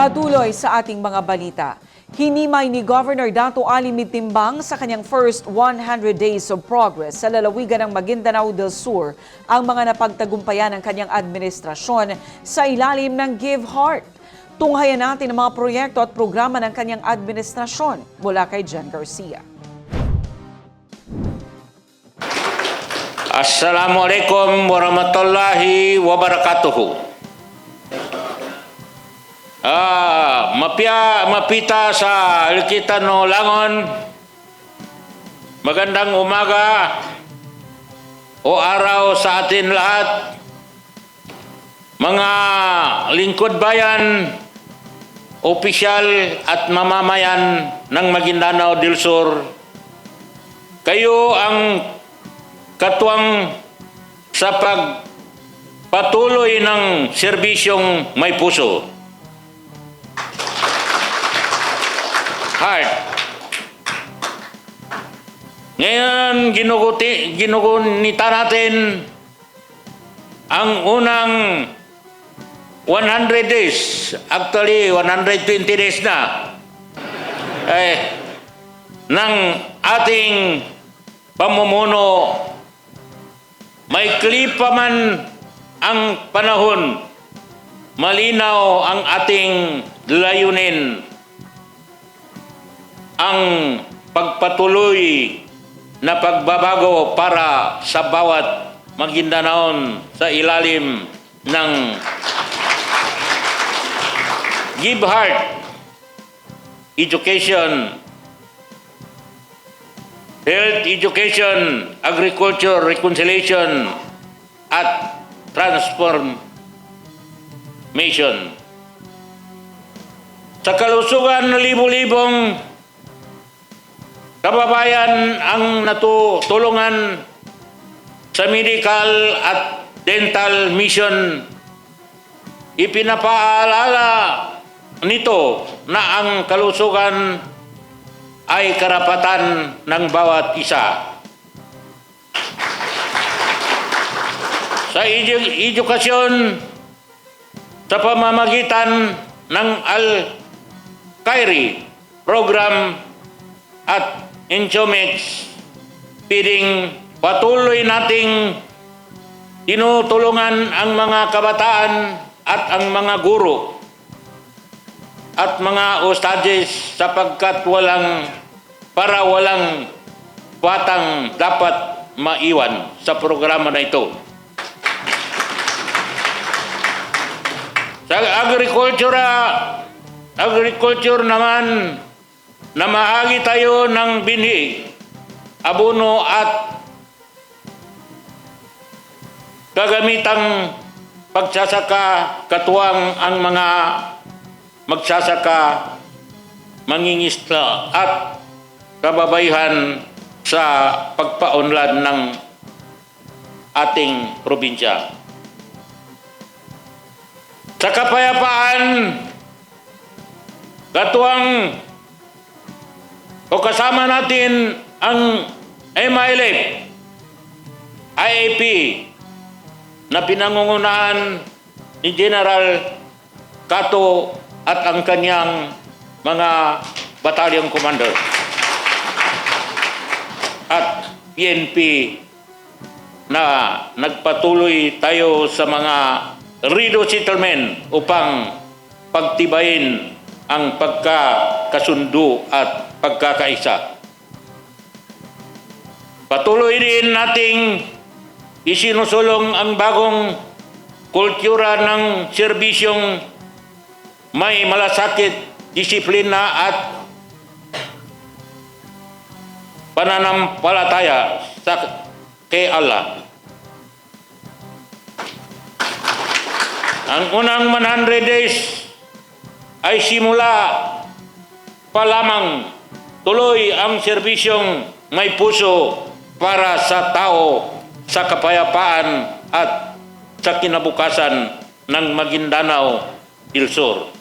Patuloy sa ating mga balita. Hinimay ni Governor Dato Ali Mitimbang sa kanyang first 100 days of progress sa lalawigan ng Maguindanao del Sur ang mga napagtagumpayan ng kanyang administrasyon sa ilalim ng Give Heart. Tunghayan natin ang mga proyekto at programa ng kanyang administrasyon mula kay Jen Garcia. Assalamualaikum warahmatullahi wabarakatuh. Ah, mapia mapita sa Likitan no Langon. Magandang umaga o araw sa atin lahat. Mga lingkod bayan, opisyal at mamamayan ng Maguindanao del Sur. Kayo ang katuwang sa pagpatuloy ng serbisyong may puso. Heart. Ngayon, ginuguti, ginugunita natin ang unang 100 days, actually 120 days na, eh, ng ating pamumuno may pa man ang panahon, malinaw ang ating layunin, ang pagpatuloy na pagbabago para sa bawat Maguindanaon sa ilalim ng Give Heart Education health education, agriculture, reconciliation, at transformation. Sa kalusugan na libo-libong kababayan ang natutulungan sa medical at dental mission, ipinapaalala nito na ang kalusugan ay karapatan ng bawat isa. Sa edu- edukasyon, sa pamamagitan ng Al-Khairi program at Inchomex, piling patuloy nating tinutulungan ang mga kabataan at ang mga guro at mga ustadis sapagkat walang para walang batang dapat maiwan sa programa na ito. Sa agriculture, agriculture naman, na maagi tayo ng binhi, abono at kagamitang pagsasaka katuwang ang mga magsasaka, mangingisla at kababayhan sa pagpaunlad ng ating probinsya. Sa kapayapaan, katuwang o kasama natin ang MILF, IAP, na pinangungunahan ni General Kato at ang kanyang mga battalion commander. At PNP na nagpatuloy tayo sa mga Rido settlement upang pagtibayin ang pagkakasundo at pagkakaisa. Patuloy din nating isinusulong ang bagong kultura ng serbisyong may malasakit, disiplina at pananampalataya sa kay Allah. Ang unang 100 days ay simula pa lamang tuloy ang serbisyong may puso para sa tao sa kapayapaan at sa kinabukasan ng Maguindanao del Sur.